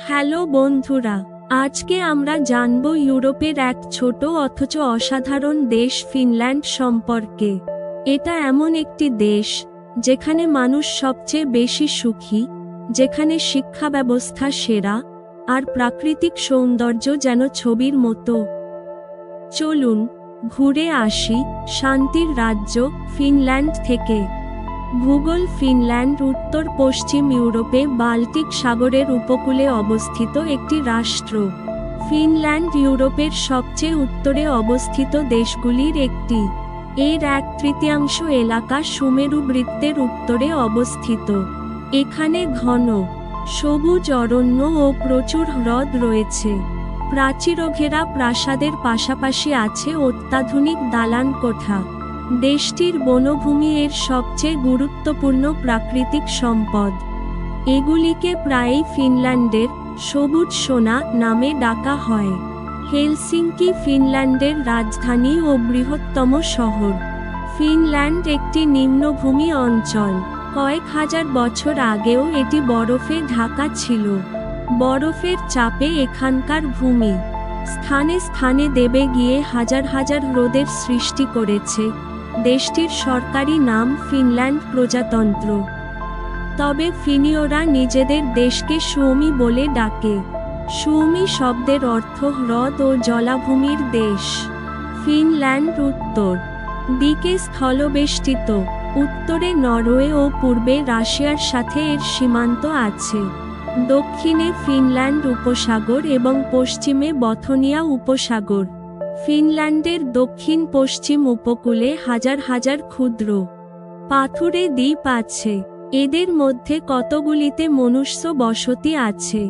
Hello বন্ধুরা, আজকে আমরা জানব ইউরোপের এক ছোট অথচ অসাধারণ দেশ ফিনল্যান্ড সম্পর্কে। এটা এমন একটি দেশ, যেখানে মানুষ সবচেয়ে বেশি সুখী, যেখানে শিক্ষা ব্যবস্থা সেরা, আর প্রাকৃতিক সৌন্দর্য যেন ছবির মতো। চলুন, ঘুরে আসি শান্তির রাজ্য ফিনল্যান্ড থেকে। ভূগোল ফিনল্যান্ড, উত্তর পশ্চিম ইউরোপে বাল্টিক সাগরের উপকূলে অবস্থিত একটি রাষ্ট্র। ফিনল্যান্ড ইউরোপের সবচেয়ে উত্তরে অবস্থিত দেশগুলির একটি। এর এক তৃতীয়াংশ এলাকা সুমেরু বৃত্তের উত্তরে অবস্থিত। এখানে ঘন, সবুজ অরণ্য ও প্রচুর হ্রদ রয়েছে। প্রাচীরঘেরা প্রাসাদের পাশাপাশি আছে অত্যাধুনিক দালান কোঠা। দেশটির বনভূমি এর সবচেয়ে গুরুত্বপূর্ণ প্রাকৃতিক সম্পদ। এগুলিকে প্রায়ই ফিনল্যান্ডের সবুজ সোনা নামে ডাকা হয়। হেলসিঙ্কি ফিনল্যান্ডের রাজধানী ও বৃহত্তম শহর। ফিনল্যান্ড একটি নিম্নভূমি অঞ্চল। কয়েক হাজার বছর আগেও এটি বরফে ঢাকা ছিল। বরফের চাপে এখানকার ভূমি। স্থানে স্থানে দেবে গিয়ে হাজার হাজার হ্রদের সৃষ্টি করেছে। দেশটির সরকারি নাম ফিনল্যান্ড প্রজাতন্ত্র। তবে ফিনীয়রা নিজেদের দেশকে সুমি বলে ডাকে। সুমি শব্দের অর্থ হ্রদ ও জলাভূমির দেশ। ফিনল্যান্ড উত্তর দিকে স্থলবেষ্টিত। উত্তরে নরওয়ে ও পূর্বে রাশিয়ার সাথে এর সীমান্ত আছে। দক্ষিণে ফিনল্যান্ড উপসাগর এবং পশ্চিমে বথনিয়া উপসাগর। ফিনল্যান্ডের দক্ষিণ পশ্চিম উপকূলে হাজার হাজার ক্ষুদ্র পাথুরে দ্বীপ আছে। এদের মধ্যে কতগুলিতে মনুষ্য বসতি আছে?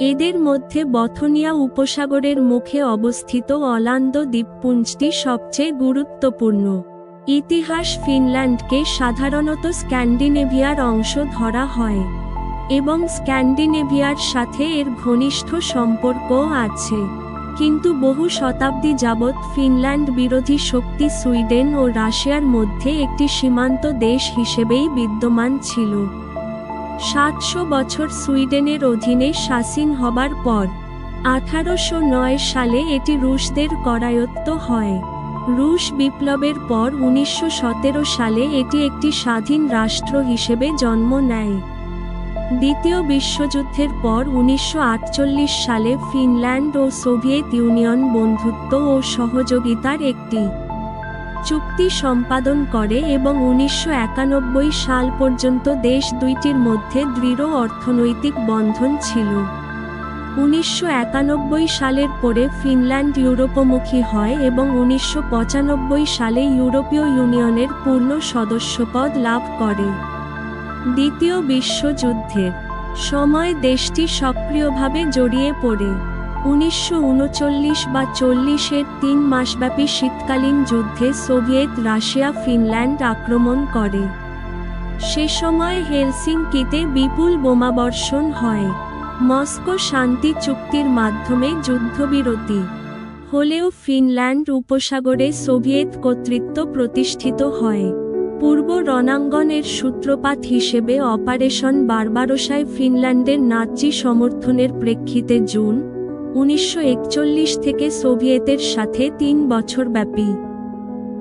এদের মধ্যে বথনিয়া উপসাগরের মুখে অবস্থিত অলান্দ দ্বীপপুঞ্জটি সবচেয়ে গুরুত্বপূর্ণ। ইতিহাস ফিনল্যান্ডকে সাধারণত স্ক্যান্ডিনেভিয়ার অংশ ধরা হয় এবং স্ক্যান্ডিনেভিয়ার সাথে এর ঘনিষ্ঠ সম্পর্কও আছে। কিন্তু বহু শতাব্দী যাবৎ ফিনল্যান্ড বিরোধী শক্তি সুইডেন ও রাশিয়ার মধ্যে একটি সীমান্ত দেশ হিসেবেই বিদ্যমান ছিল। সাতশো বছর সুইডেনের অধীনে স্বাধীন হবার পর, আঠারোশো নয় সালে এটি রুশদের করায়ত্ত হয়। রুশ বিপ্লবের পর উনিশশো সতেরো সালে এটি একটি স্বাধীন রাষ্ট্র হিসেবে জন্ম নেয়। দ্বিতীয় বিশ্বযুদ্ধের পর উনিশশো আটচল্লিশ সালে ফিনল্যান্ড ও সোভিয়েত ইউনিয়ন বন্ধুত্ব ও সহযোগিতার একটি চুক্তি সম্পাদন করে এবং উনিশশো একানব্বই সাল পর্যন্ত দেশ দুইটির মধ্যে দৃঢ় অর্থনৈতিক বন্ধন ছিল। উনিশশো একানব্বই সালের পরে ফিনল্যান্ড ইউরোপমুখী হয় এবং উনিশশো পঁচানব্বই সালে ইউরোপীয় ইউনিয়নের পূর্ণ সদস্যপদ লাভ করে। দ্বিতীয় বিশ্বযুদ্ধের সময় দেশটি সক্রিয়ভাবে জড়িয়ে পড়ে। উনিশশো উনচল্লিশ বা চল্লিশের তিন মাসব্যাপী শীতকালীন যুদ্ধে সোভিয়েত রাশিয়া ফিনল্যান্ড আক্রমণ করে। সে সময় হেলসিংকিতে বিপুল বোমাবর্ষণ হয়। মস্কো শান্তি চুক্তির মাধ্যমে যুদ্ধবিরতি হলেও ফিনল্যান্ড উপসাগরে সোভিয়েত কর্তৃত্ব প্রতিষ্ঠিত হয়। পূর্ব রণাঙ্গনের সূত্রপাত হিসেবে অপারেশন বারবারোসায় ফিনল্যান্ডের নাচি সমর্থনের প্রেক্ষিতে জুন, উনিশশো একচল্লিশ থেকে সোভিয়েতের সাথে তিন বছর ব্যাপী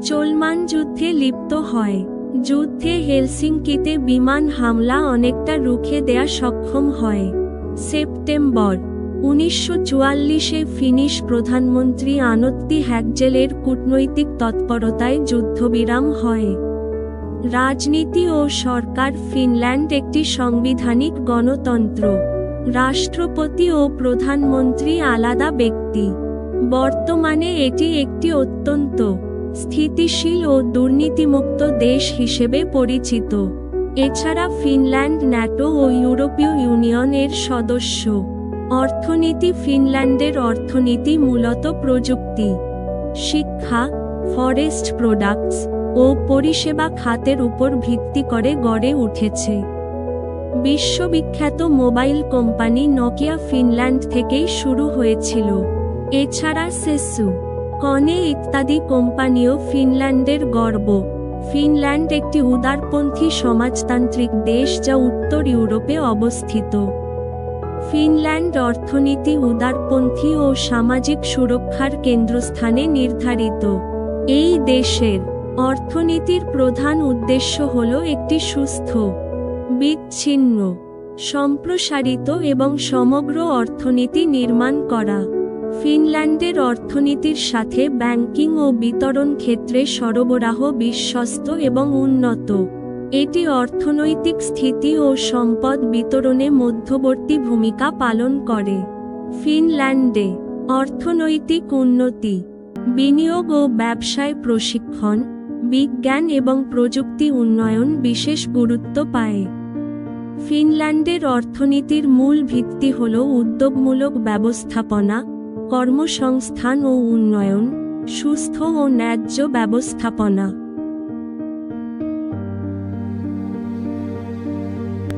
চলমান যুদ্ধে লিপ্ত হয়। যুদ্ধে হেলসিংকিতে বিমান হামলা অনেকটা রুখে দেয়া সক্ষম হয়। সেপ্টেম্বর, উনিশশো চুয়াল্লিশে ফিনিশ প্রধানমন্ত্রী আনত্তি হ্যাকজেলের কূটনৈতিক তৎপরতায় যুদ্ধবিরাম হয়। রাজনীতি ও সরকার ফিনল্যান্ড একটি সাংবিধানিক গণতন্ত্র। রাষ্ট্রপতি ও প্রধানমন্ত্রী আলাদা ব্যক্তি। বর্তমানে এটি একটি অত্যন্ত স্থিতিশীল ও দুর্নীতিমুক্ত দেশ হিসেবে পরিচিত। এছাড়া ফিনল্যান্ড ন্যাটো ও ইউরোপীয় ইউনিয়নের সদস্য। অর্থনীতি ফিনল্যান্ডের অর্থনীতি মূলত প্রযুক্তি। শিক্ষা, ফরেস্ট প্রোডাক্টস ও পরিষেবা খাতের উপর ভিত্তি করে গড়ে উঠেছে। বিশ্ববিখ্যাত মোবাইল কোম্পানি নকিয়া ফিনল্যান্ড থেকেই শুরু হয়েছিল। এছাড়া সেসু, কনে ইত্যাদি কোম্পানিও ফিনল্যান্ডের গর্ব। ফিনল্যান্ড একটি উদারপন্থী সমাজতান্ত্রিক দেশ যা উত্তর ইউরোপে অবস্থিত। ফিনল্যান্ড অর্থনীতি উদারপন্থী ও সামাজিক সুরক্ষার কেন্দ্রস্থানে নির্ধারিত। এই দেশের অর্থনীতির প্রধান উদ্দেশ্য হল একটি সুস্থ, বিচ্ছিন্ন, সম্প্রসারিত এবং সমগ্র অর্থনীতি নির্মাণ করা। ফিনল্যান্ডের অর্থনীতির সাথে ব্যাংকিং ও বিতরণ ক্ষেত্রে সরবরাহ বিশ্বস্ত এবং উন্নত। এটি অর্থনৈতিক স্থিতি ও সম্পদ বিতরণে মধ্যবর্তী ভূমিকা পালন করে। ফিনল্যান্ডে অর্থনৈতিক উন্নতি, বিনিয়োগ ও ব্যবসায় প্রশিক্ষণ বিজ্ঞান এবং প্রযুক্তি উন্নয়ন বিশেষ গুরুত্ব পায়। ফিনল্যান্ডের অর্থনীতির মূল ভিত্তি হল উদ্যোগমূলক ব্যবস্থাপনা, কর্মসংস্থান ও উন্নয়ন, সুস্থ ও ন্যায্য ব্যবস্থাপনা।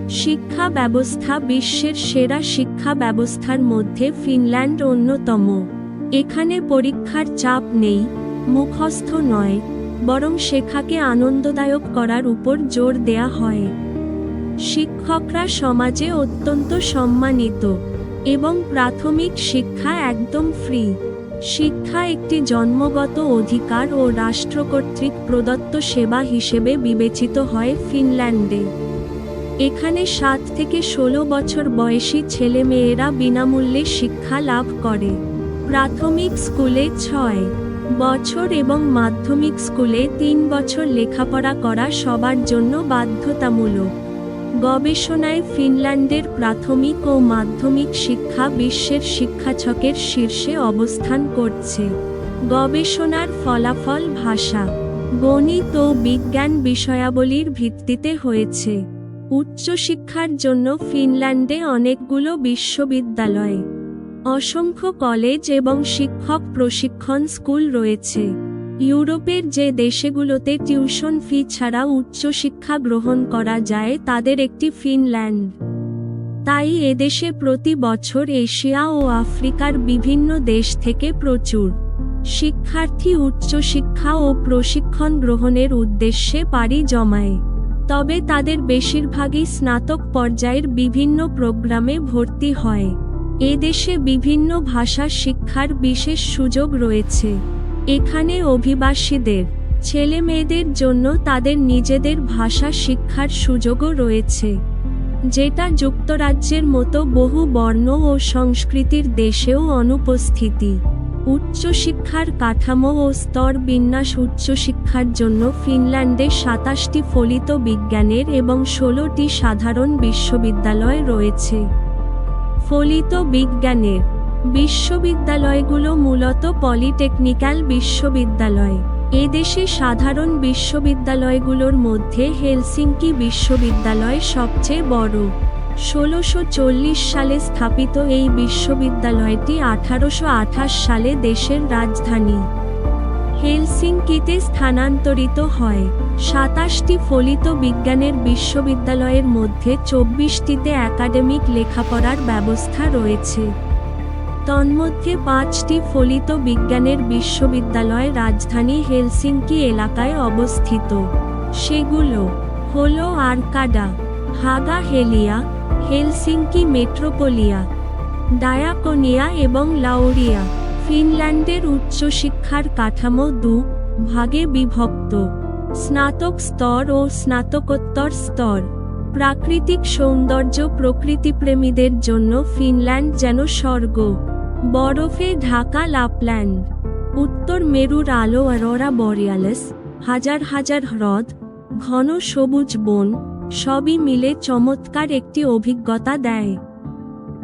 শিক্ষা ব্যবস্থা বিশ্বের সেরা শিক্ষা ব্যবস্থার মধ্যে ফিনল্যান্ড অন্যতম। এখানে পরীক্ষার চাপ নেই, মুখস্থ নয়। বরং শেখাকে আনন্দদায়ক করার উপর জোর দেয়া হয়। শিক্ষকরা সমাজে অত্যন্ত সম্মানিত এবং প্রাথমিক শিক্ষা একদম ফ্রি। শিক্ষা একটি জন্মগত অধিকার ও রাষ্ট্র কর্তৃক প্রদত্ত সেবা হিসেবে বিবেচিত হয় ফিনল্যান্ডে। এখানে সাত থেকে ষোলো বছর বয়সী ছেলেমেয়েরা বিনামূল্যে শিক্ষা লাভ করে। প্রাথমিক স্কুলে ছয় বছর এবং মাধ্যমিক স্কুলে তিন বছর লেখাপড়া করা সবার জন্য বাধ্যতামূলক। গবেষণায় ফিনল্যান্ডের প্রাথমিক ও মাধ্যমিক শিক্ষা বিশ্বের শিক্ষাছকের শীর্ষে অবস্থান করছে। গবেষণার ফলাফল ভাষা, গণিত ও বিজ্ঞান বিষয়াবলীর ভিত্তিতে হয়েছে। উচ্চশিক্ষার জন্য ফিনল্যান্ডে অনেকগুলো বিশ্ববিদ্যালয় অসংখ্য কলেজ এবং শিক্ষক প্রশিক্ষণ স্কুল রয়েছে। ইউরোপের যে দেশগুলোতে টিউশন ফি ছাড়া উচ্চশিক্ষা গ্রহণ করা যায়, তাদের একটি ফিনল্যান্ড। তাই এদেশে প্রতি বছর এশিয়া ও আফ্রিকার বিভিন্ন দেশ থেকে প্রচুর শিক্ষার্থী উচ্চশিক্ষা ও প্রশিক্ষণ গ্রহণের উদ্দেশ্যে পাড়ি জমায়। তবে তাদের বেশিরভাগই স্নাতক পর্যায়ের বিভিন্ন প্রোগ্রামে ভর্তি হয়। এদেশে বিভিন্ন ভাষা শিক্ষার বিশেষ সুযোগ রয়েছে। এখানে অভিবাসীদের ছেলে মেয়েদের জন্য তাদের নিজেদের ভাষা শিক্ষার সুযোগও রয়েছে, যেটা যুক্তরাজ্যের মতো বহু বর্ণ ও সংস্কৃতির দেশেও অনুপস্থিতি। উচ্চশিক্ষার কাঠামো ও স্তর বিন্যাস উচ্চশিক্ষার জন্য ফিনল্যান্ডে সাতাশটি ফলিত বিজ্ঞানের এবং ষোলোটি সাধারণ বিশ্ববিদ্যালয় রয়েছে। ফলিত বিজ্ঞানের বিশ্ববিদ্যালয়গুলো মূলত পলিটেকনিক্যাল বিশ্ববিদ্যালয়। এদেশে সাধারণ বিশ্ববিদ্যালয়গুলোর মধ্যে হেলসিঙ্কি বিশ্ববিদ্যালয় সবচেয়ে বড়। ষোলোশো সালে স্থাপিত এই বিশ্ববিদ্যালয়টি আঠারোশো আঠাশ সালে দেশের রাজধানী। হেলসিঙ্কিতে স্থানান্তরিত হয়। সাতাশটি ফলিত বিজ্ঞানের বিশ্ববিদ্যালয়ের মধ্যে চব্বিশটিতে একাডেমিক লেখাপড়ার ব্যবস্থা রয়েছে। তন্মধ্যে পাঁচটি ফলিত বিজ্ঞানের বিশ্ববিদ্যালয় রাজধানী হেলসিঙ্কি এলাকায় অবস্থিত। সেগুলো হল আরকাডা হাগা হেলিয়া হেলসিঙ্কি মেট্রোপোলিয়া, ডায়াকোনিয়া এবং লাউরিয়া ফিনল্যান্ডের উচ্চশিক্ষার কাঠামো দু ভাগে বিভক্ত। স্নাতক স্তর ও স্নাতকোত্তর স্তর। প্রাকৃতিক সৌন্দর্য প্রকৃতিপ্রেমীদের জন্য ফিনল্যান্ড যেন স্বর্গ। বরফে ঢাকা লাপল্যান্ড। উত্তর মেরুর আলো অরোরা বরিয়ালেস, হাজার হাজার হ্রদ, ঘন সবুজ বন, সবই মিলে চমৎকার একটি অভিজ্ঞতা দেয়।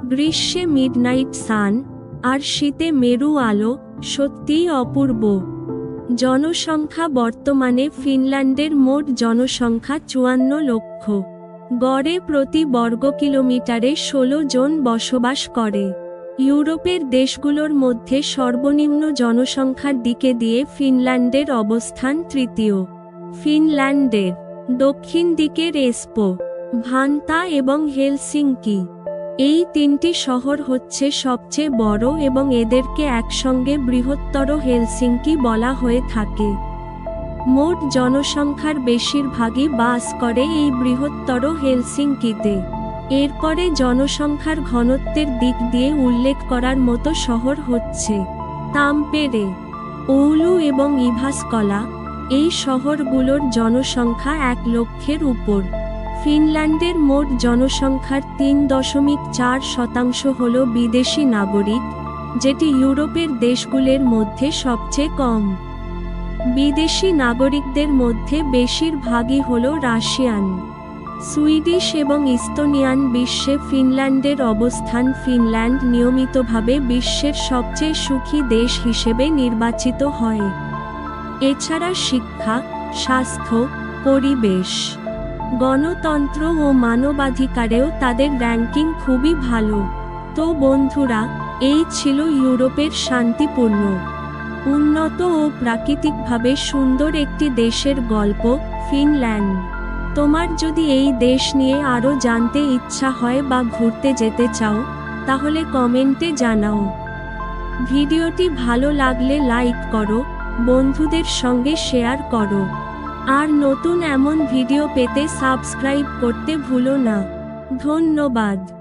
গ্রীষ্মে মিডনাইট সান আর শীতে মেরু আলো সত্যিই অপূর্ব। জনসংখ্যা বর্তমানে ফিনল্যান্ডের মোট জনসংখ্যা চুয়ান্ন লক্ষ। গড়ে প্রতি বর্গ কিলোমিটারে ষোলো জন বসবাস করে। ইউরোপের দেশগুলোর মধ্যে সর্বনিম্ন জনসংখ্যার দিকে দিয়ে ফিনল্যান্ডের অবস্থান তৃতীয়। ফিনল্যান্ডের দক্ষিণ দিকের এসপো, ভান্তা এবং হেলসিঙ্কি। এই তিনটি শহর হচ্ছে সবচেয়ে বড় এবং এদেরকে একসঙ্গে বৃহত্তর হেলসিঙ্কি বলা হয়ে থাকে। মোট জনসংখ্যার বেশিরভাগই বাস করে এই বৃহত্তর হেলসিঙ্কিতে। এরপরে জনসংখ্যার ঘনত্বের দিক দিয়ে উল্লেখ করার মতো শহর হচ্ছে তামপেরে, ওউলু এবং ইভাসকলা। এই শহরগুলোর জনসংখ্যা এক লক্ষের উপর। ফিনল্যান্ডের মোট জনসংখ্যার তিন দশমিক চার শতাংশ হল বিদেশি নাগরিক, যেটি ইউরোপের দেশগুলোর মধ্যে সবচেয়ে কম। বিদেশি নাগরিকদের মধ্যে বেশিরভাগই হল রাশিয়ান, সুইডিশ এবং ইস্তোনিয়ান বিশ্বে ফিনল্যান্ডের অবস্থান ফিনল্যান্ড নিয়মিতভাবে বিশ্বের সবচেয়ে সুখী দেশ হিসেবে নির্বাচিত হয়। এছাড়া শিক্ষা, স্বাস্থ্য, পরিবেশ গণতন্ত্র ও মানবাধিকারেও তাদের র্যাঙ্কিং খুবই ভালো। তো বন্ধুরা, এই ছিল ইউরোপের শান্তিপূর্ণ, উন্নত ও প্রাকৃতিকভাবে সুন্দর একটি দেশের গল্প, ফিনল্যান্ড। তোমার যদি এই দেশ নিয়ে আরও জানতে ইচ্ছা হয় বা ঘুরতে যেতে চাও, তাহলে কমেন্টে জানাও। ভিডিওটি ভালো লাগলে লাইক করো, বন্ধুদের সঙ্গে শেয়ার করো। আর নতুন এমন ভিডিও পেতে সাবস্ক্রাইব করতে ভুলো না। ধন্যবাদ।